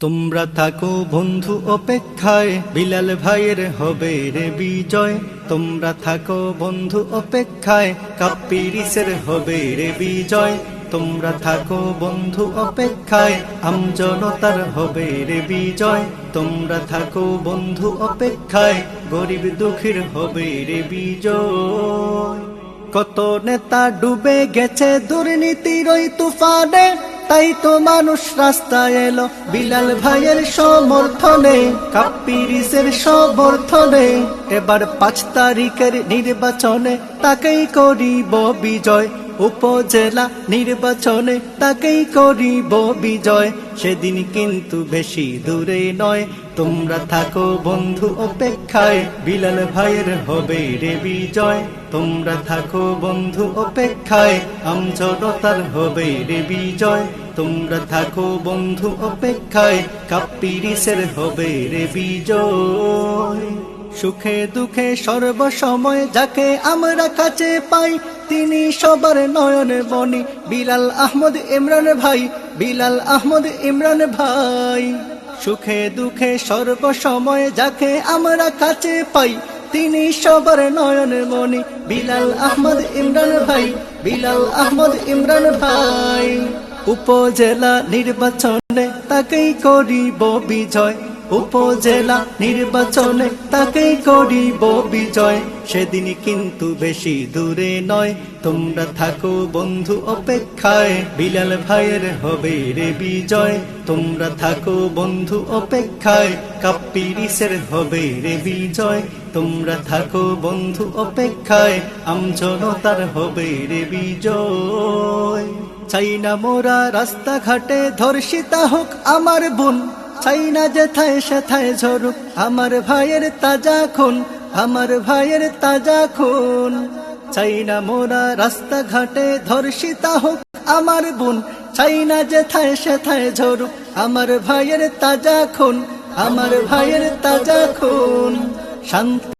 তোমরা থাকো বন্ধু অপেক্ষায়, বিলাল ভাইয়ের হবে রে বিজয়। তোমরা থাকো বন্ধু অপেক্ষায়, কাপিরিসের হবে রে বিজয়। তোমরা থাকো বন্ধু অপেক্ষায়, আমজনতার হবে রে বিজয়। তোমরা থাকো বন্ধু অপেক্ষায়, গরিব দুঃখীর হবে রে বিজয়। কত নেতা ডুবে গেছে দুর্নীতির ওই তুফানে তাই তো মানুষ রাস্তায় এলো। বিলাল ভাইয়ের সমর্থনে, কাপ্পিরিসের সমর্থনে, এবার পাঁচ তারিখের নির্বাচনে তাকেই করিব বিজয়। উপজেলা নির্বাচনে তাকেই করিব বিজয়। সেদিন কিন্তু বেশি দূরে নয়। তোমরা থাকো বন্ধু অপেক্ষায়, বিলাল ভাইয়ের হবে রে বিজয়। তোমরা থাকো বন্ধু অপেক্ষায়, আমজনতার হবে রে বিজয়। তোমরা থাকো বন্ধু অপেক্ষায়, কাপ্পিরিসের হবে রে বিজয়। সুখে দুঃখে সর্বসময় যাকে আমরা কাছে পাই, তিনি সবার নয়ন বনি। বিলাল আহমদ ইমরান ভাই, বিলাল আহমদ ইমরান ভাই। সুখে দুঃখে সর্বসময় যাকে আমরা কাছে পাই, তিনি সবার নয়ন মনি বিলাল আহমদ ইমরান ভাই, বিলাল আহমদ ইমরান ভাই। উপজেলা নির্বাচনে তাকেই করিব বিজয়। উপজেলা নির্বাচনে তাকেই করিব বিজয়। সেদিন কিন্তু বেশি দূরে নয়, তোমরা থাকো বন্ধু অপেক্ষায়। বিলাল ভাইয়ের হবে রে বিজয়, তোমরা থাকো বন্ধু অপেক্ষায়। কাপ্পিরিসের হবে রে বিজয়, তোমরা থাকো বন্ধু অপেক্ষায়। আমজনতার হবে রে বিজয়। চাই না মোরা রাস্তাঘাটে ধর্ষিতা হোক আমার বোন। চাই না যেথায় সেথায় ঝরুক, আমার ভাইয়ের তাজা খুন, আমার ভাইয়ের তাজা খুন। চাই না মোরা রাস্তাঘাটে ধর্ষিতা হোক আমার বোন, চাই না যেথায় সেথায় ঝরুক, আমার ভাইয়ের তাজা খুন, আমার ভাইয়ের তাজা খুন। শান্তি